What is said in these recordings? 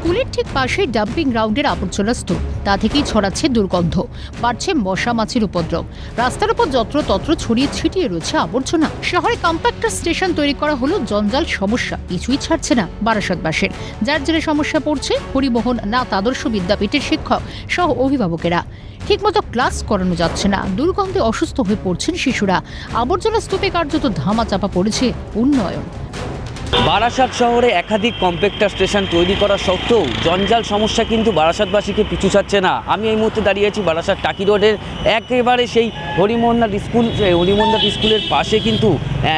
স্কুলের ঠিক পাশে ডাম্পিং গ্রাউন্ডের আবর্জনা স্তূপ তা থেকেই ছড়াচ্ছে দুর্গন্ধ, বাড়ছে মশা মাছির উপদ্রব। রাস্তার উপর যত্রতত্র ছড়িয়ে ছিটিয়ে রয়েছে আবর্জনা। শহরে কম্প্যাক্টার স্টেশন তৈরি করা হলো জঞ্জাল সমস্যা, কিছুই ছাড়ছে না বারাসতবাসীর। যার জেরে সমস্যা পড়ছে হরিমোহন নাথ আদর্শ বিদ্যাপীঠের শিক্ষক সহ অভিভাবকেরা। ঠিকমতো ক্লাস করানো যাচ্ছে না, দুর্গন্ধে অসুস্থ হয়ে পড়ছেন শিশুরা। আবর্জনা স্তূপে কার্যত ধামা চাপা পড়েছে উন্নয়ন। বারাসাত শহরে একাধিক কম্প্যাক্টার স্টেশন তৈরি করা সত্ত্বেও জঞ্জাল সমস্যা কিন্তু বারাসাতবাসীকে পিছু ছাড়ছে না। আমি এই মুহূর্তে দাঁড়িয়ে আছি বারাসাত টাকি রোডের। একেবারে সেই হরিমোহননাথ স্কুল হরিমোহননাথ স্কুলের পাশে কিন্তু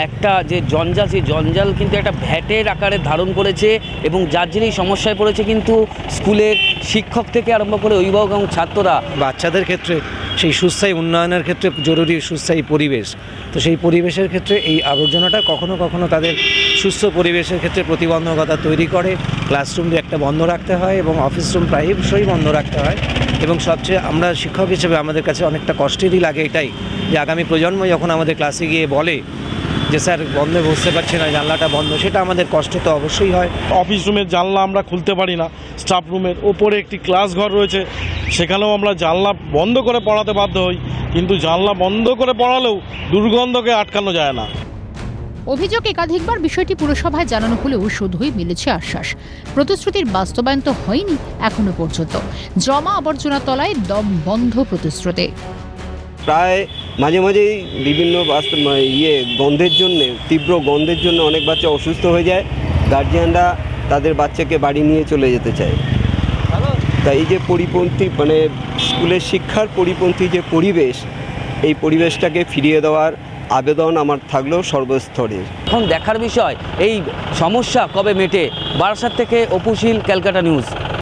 একটা যে জঞ্জাল, সেই জঞ্জাল কিন্তু একটা ভ্যাটের আকারে ধারণ করেছে এবং যার জেরেই সমস্যায় পড়েছে কিন্তু স্কুলের শিক্ষক থেকে আরম্ভ করে অভিভাবক এবং ছাত্ররা। বাচ্চাদের ক্ষেত্রে সেই সুস্থায়ী উন্নয়নের ক্ষেত্রে জরুরি সুস্থায়ী পরিবেশ। তো সেই পরিবেশের ক্ষেত্রে এই আবর্জনাটা কখনো কখনো তাদের সুস্থ পরিবেশের ক্ষেত্রে প্রতিবন্ধকতা তৈরি করে। ক্লাসরুম একটা বন্ধ রাখতে হয় এবং অফিস রুম প্রায়শই বন্ধ রাখতে হয়। এবং সবচেয়ে আমরা শিক্ষক হিসেবে আমাদের কাছে অনেকটা কষ্টেরই লাগে এটাই যে আগামী প্রজন্ম যখন আমাদের ক্লাসে গিয়ে বলে যে স্যার বন্ধে বসতে পারছি না জানলাটা বন্ধ সেটা আমাদের কষ্ট তো অবশ্যই হয়। অফিস রুমের জানলা আমরা খুলতে পারি না স্টাফ রুমের ওপরে একটি ক্লাস ঘর রয়েছে সেখানেও আমরা জানলা বন্ধ করে পড়াতে বাধ্য হই কিন্তু জানলা বন্ধ করে পড়ালেও দুর্গন্ধকে আটকানো যায় না। অভিযোগ একাধিকবার বিষয়টি পুরসভায় জানানো হলেও শুধুই মিলেছে আশ্বাস। প্রতিশ্রুতির বাস্তবায়ন তো হয়নি এখনও পর্যন্ত। জমা আবর্জনা তলায় দম বন্ধ প্রতিশ্রুতি। প্রায় মাঝে মাঝেই বিভিন্ন ইয়ে গন্ধের জন্যে, তীব্র গন্ধের জন্য অনেক বাচ্চা অসুস্থ হয়ে যায়। গার্জিয়ানরা তাদের বাচ্চাকে বাড়ি নিয়ে চলে যেতে চায়। তাই এই যে পরিপন্থী মানে স্কুলের শিক্ষার পরিপন্থী যে পরিবেশ, এই পরিবেশটাকে ফিরিয়ে দেওয়ার আবেদন আমার থাকল সর্বস্তরের। এখন দেখার বিষয়, এই সমস্যা কবে মেটে? বারাসাত থেকে অপুশীল, ক্যালকাটা নিউজ।